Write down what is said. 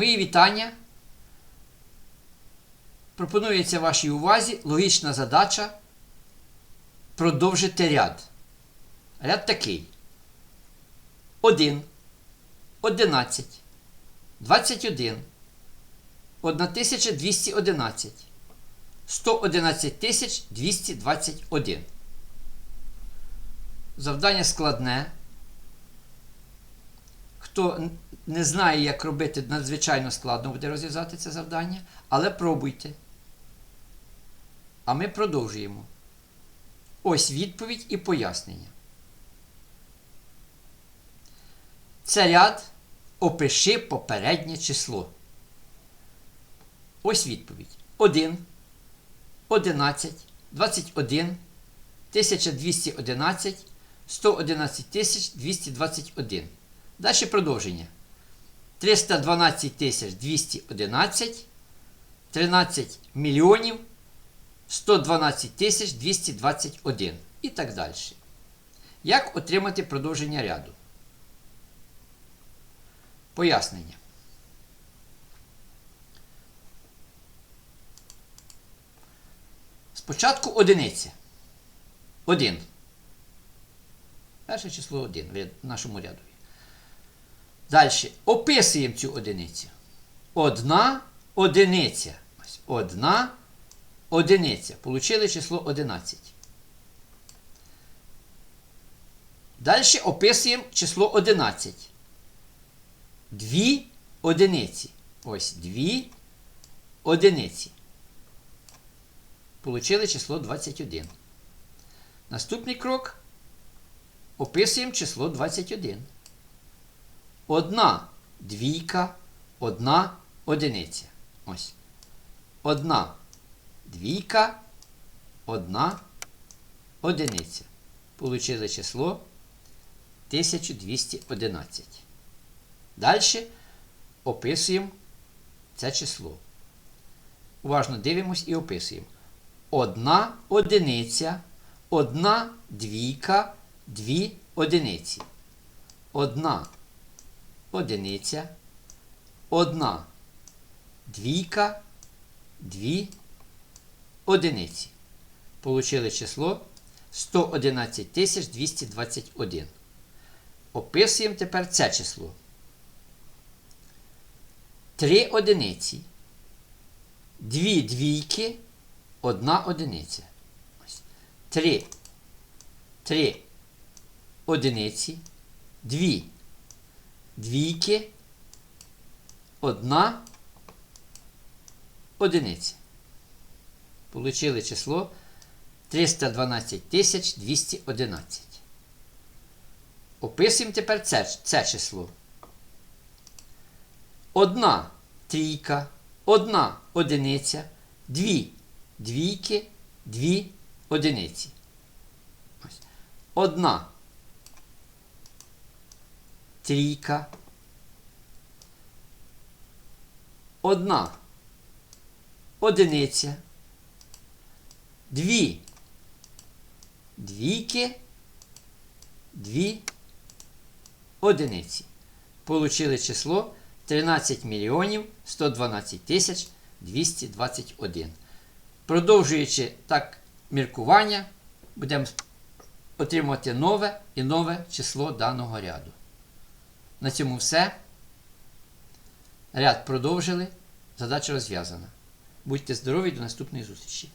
Мої вітання. Пропонується вашій увазі логічна задача продовжити ряд. Ряд такий. 1, 11, 21, 1211, 111 221. Завдання складне. Хто не знає, як робити, надзвичайно складно буде розв'язати це завдання, але пробуйте. А ми продовжуємо. Ось відповідь і пояснення. Це ряд опиши попереднє число. Ось відповідь. 1, 11, 21, 1211, 111 221. Далі продовження. 312 211, 13 мільйонів 112 тисяч 221 і так далі. Як отримати продовження ряду? Пояснення. Спочатку одиниця. 1. Перше число 1 в нашому ряду. Далі описуємо цю одиницю. Одна одиниця. Одна одиниця. Получили число 11. Далі описуємо число 11. Дві одиниці. Ось дві одиниці. Получили число 21. Наступний крок. Описуємо число 21. Одна двійка, одна одиниця. Ось. Одна двійка, одна одиниця. Получили число 1211. Далі описуємо це число. Уважно дивимось і описуємо. Одна одиниця, одна двійка, дві одиниці. Одна одиниця, одна двійка, дві одиниці. Получили число 111 221. Описуємо тепер це число. Три одиниці, дві двійки, одна одиниця. Ось. Три. Три одиниці, дві двійки, одна одиниця. Получили число 312 211. Описуємо тепер це, це число. Одна трійка, одна одиниця, дві двійки, дві одиниці. Одна трійка. Одна одиниця. Дві двійки, дві одиниці. Получили число 13 мільйонів 112 тисяч 221. Продовжуючи так міркування, будемо отримувати нове і нове число даного ряду. На цьому все. Ряд продовжили. Задача розв'язана. Будьте здорові до наступної зустрічі!